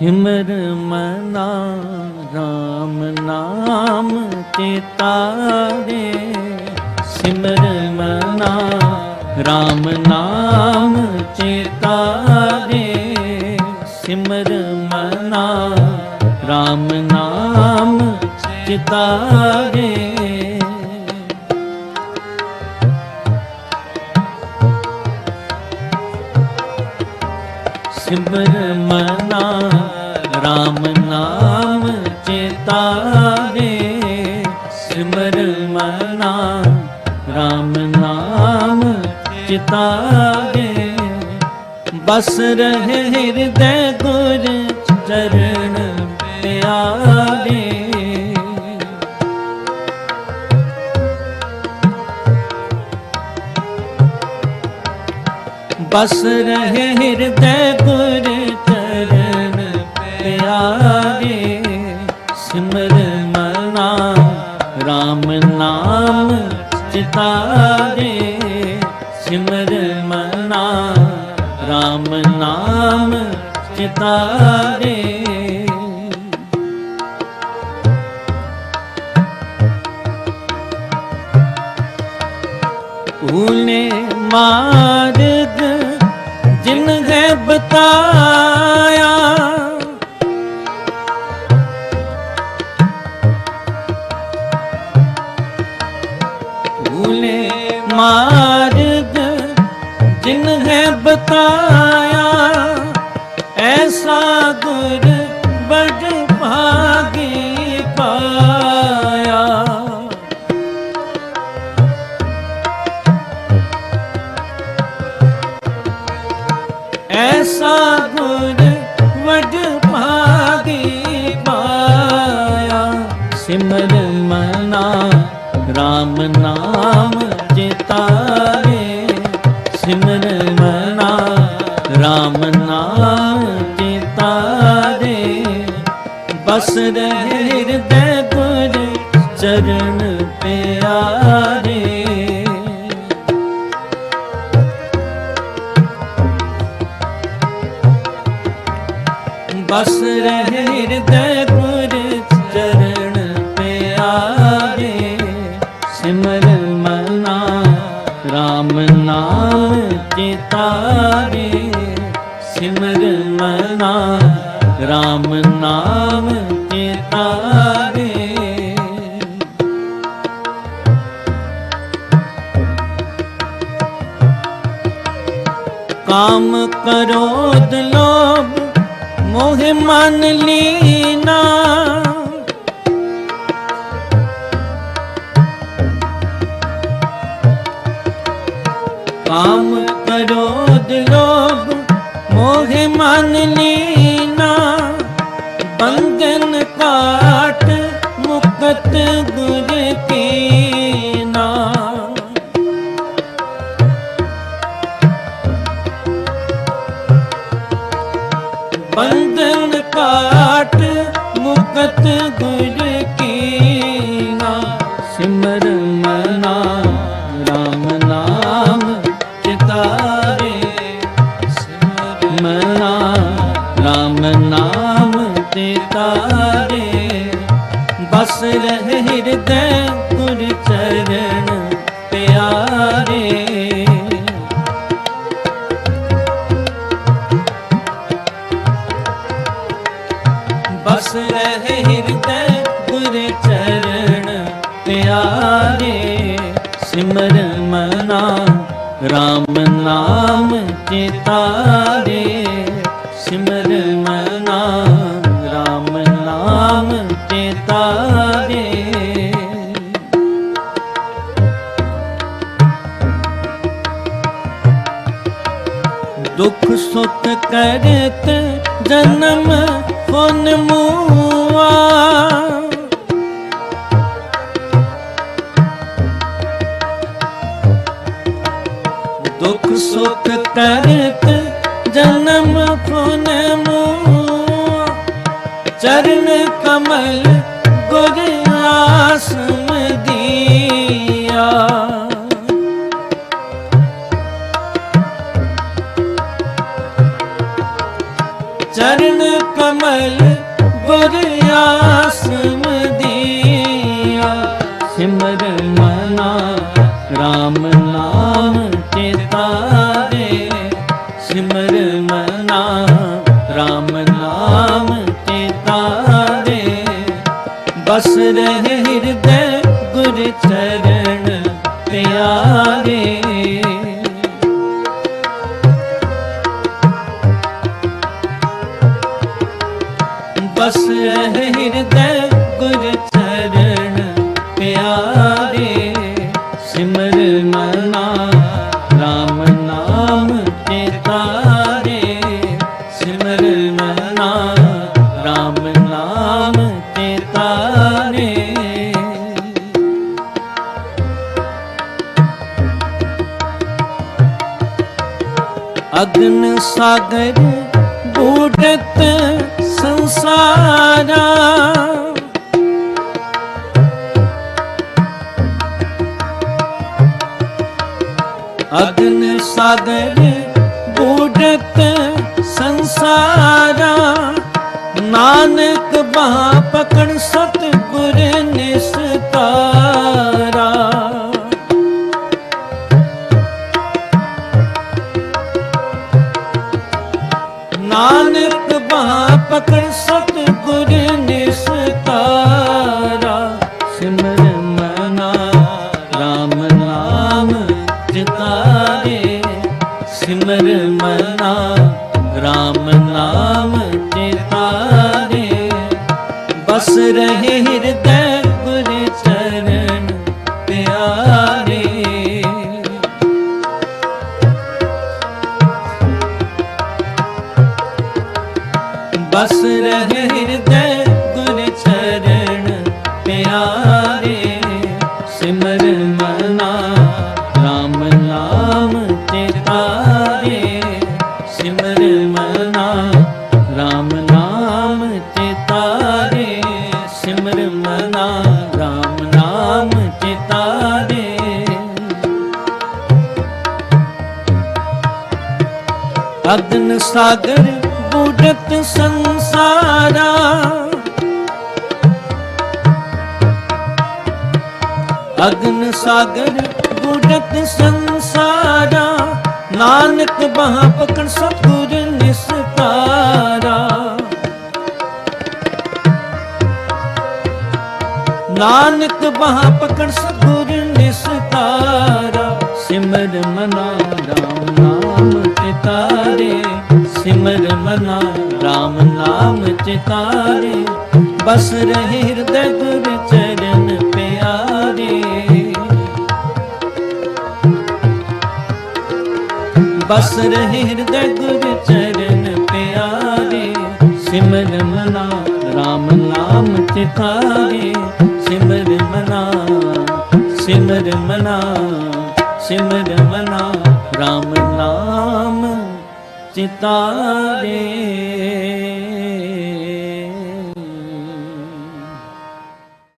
ਸਿਮਰ ਮਨਾ, ਰਾਮ ਨਾਮ ਚਿਤਾਰੇ ਸਿਮਰ ਮਨਾ, ਰਾਮ ਨਾਮ ਚਿਤਾਰੇ ਸਿਮਰ ਮਨਾ, ਰਾਮ ਨਾਮ ਚਿਤਾਰੇ ਸਿਮਰ ਮਨਾ ਰਾਮ ਨਾਮ ਚਿਤਾਰੇ ਸਿਮਰ ਮਨਾ, ਰਾਮ ਨਾਮ ਚਿਤਾਰੇ ਬਸ ਰਹੇ ਹਿਰਦੈ ਗੁਰ ਚਰਨ ਪਿਆਰੇ। ਬਸ ਰਹੇ ਹਿਰਦੈ ਗੁਰ ਸਿਮਰ ਮਨਾ RAM ਨਾਮ ਚਿਤਾ ਦੇ। ਸਿਮਰ ਮਨਾ RAM ਨਾਮ ਚਿਤਾ ਦੇ। ਉਹਨੇ ਮਾਰਦ ਜਿਨ ऊने मार्ग जिन है बताया ऐसा गुर RAM ਨਾਮ ਜਿਤਾਰੇ ਸਿਮਰ ਮਨਾ RAM ਨਾਮ ਜਿਤਾਰੇ ਬਸ ਰਹੇ ਹਿਰਦੈ ਗੁਰ ਚਰਨ ਪਿਆਰੇ RAM ਨਾਮ ਚਿਤਾਰੇ ਸਿਮਰ ਮਨਾ। RAM ਨਾਮ ਚਿਤਾਰੇ ਕਾਮ ਕ੍ਰੋਧ ਲੋਭ ਮੋਹ ਮਨ ਲੀਨਾ। ਕਾਮ ਕ੍ਰੋਧ ਲੋਭ, ਮੋਹ ਮਨ ਲੀਨਾ। ਬੰਧਨ ਕਾਟ ਮੁਕਤ ਗੁਰ ਕੀਨਾ। ਬੰਧਨ ਕਾਟ ਮੁਕਤ ਗੁਰ RAM ਨਾਮ ਚਿਤਾਰੇ ਬਸ ਰਹਿ ਹਿਰਦੈ ਗੁਰ ਚਰਨ ਪਿਆਰੇ ਬਸ ਰਹੇ ਹਿਰਦੈ ਗੁਰ ਚਰਨ ਪਿਆਰੇ ਸਿਮਰ ਮਨਾ RAM ਨਾਮ ਚਿਤਾਰੇ ਤਾਰੇ। ਦੁੱਖ ਸੁਖ ਕਰਤ ਜਨਮ ਫਨ ਮੂਆ। ਦੁਖ ਸੁਖ ਕਰਤ ਜਨਮ ਫਨ ਮੂਆ। ਚਰਨ ਸਿਮਰ ਮਨਾ RAM ਨਾਮ ਚਿਤਾਰੇ ਸਿਮਰ ਮਨਾ RAM ਨਾਮ ਚਿਤਾਰੇ ਬਸ ਰਹੇ ਹਿਰਦੇ ਗੁਰ ਚਰਨ ਅਗਨ ਸਾਗਰ ਬੂਡਤ ਸੰਸਾਰਾ। ਅਗਨ ਸਾਗਰ ਬੂਡਤ ਸੰਸਾਰਾ। ਨਾਨਕ ਬਾਹ ਪਕੜ ਸਤ ਗੁਰ ਨਿਸਤਾਰਾ ਨਾਨਕ ਬਾਹ ਪਕੜ ਸਤ ਗੁਰ ਨਿਸਤਾਰਾ। ਸਿਮਰ ਮਨਾ RAM ਨਾਮ ਚਿਤਾਰੇ ਸਿਮਰ ਮਨਾ RAM ਨਾਮ ਚਿਤਾਰੇ ਬਸ ਰਹੇ ਹਿਰਦੈ ਬਸ ਰਹੇ ਹਿਰਦੈ ਗੁਰ ਚਰਨ ਪਿਆਰੇ, ਸਿਮਰ ਮਨਾ RAM ਨਾਮ ਚਿਤਾਰੇ ਸਿਮਰ ਮਨਾ RAM ਨਾਮ ਚਿਤਾਰੇ ਸਿਮਰ ਮਨਾ RAM ਨਾਮ ਚਿਤਾਰੇ ਅਗਨ ਸਾਗਰ ਸੰਸਾਰਾ। ਅਗਨ ਸਾਗਰ ਬੁਝਤ ਸੰਸਾਰਾ। ਨਾਨਕ ਬਹਾ ਪਕੜ ਸਤਿਗੁਰ ਨਿਸਤਾਰਾ। ਨਾਨਕ ਬਹਾ ਪਕੜ ਸਤਿਗੁਰ ਨਿਸਤਾਰਾ। ਨਾਮ ਚਿਤਾਰੇ ਬਸ ਰਹੇ ਹਿਰਦੈ ਗੁਰ ਚਰਨ ਪਿਆਰੇ। ਬਸ ਰਹੇ ਹਿਰਦੈ ਗੁਰ ਚਰਨ ਪਿਆਰੇ ਸਿਮਰ ਮਨਾ RAM ਨਾਮ ਚਿਤਾਰੇ ਸਿਮਰ ਮਨਾ ਸਿਮਰ ਮਨਾ ਸਿਮਰ ਮਨਾ RAM ਨਾਮ ਚਿਤਾਰੇ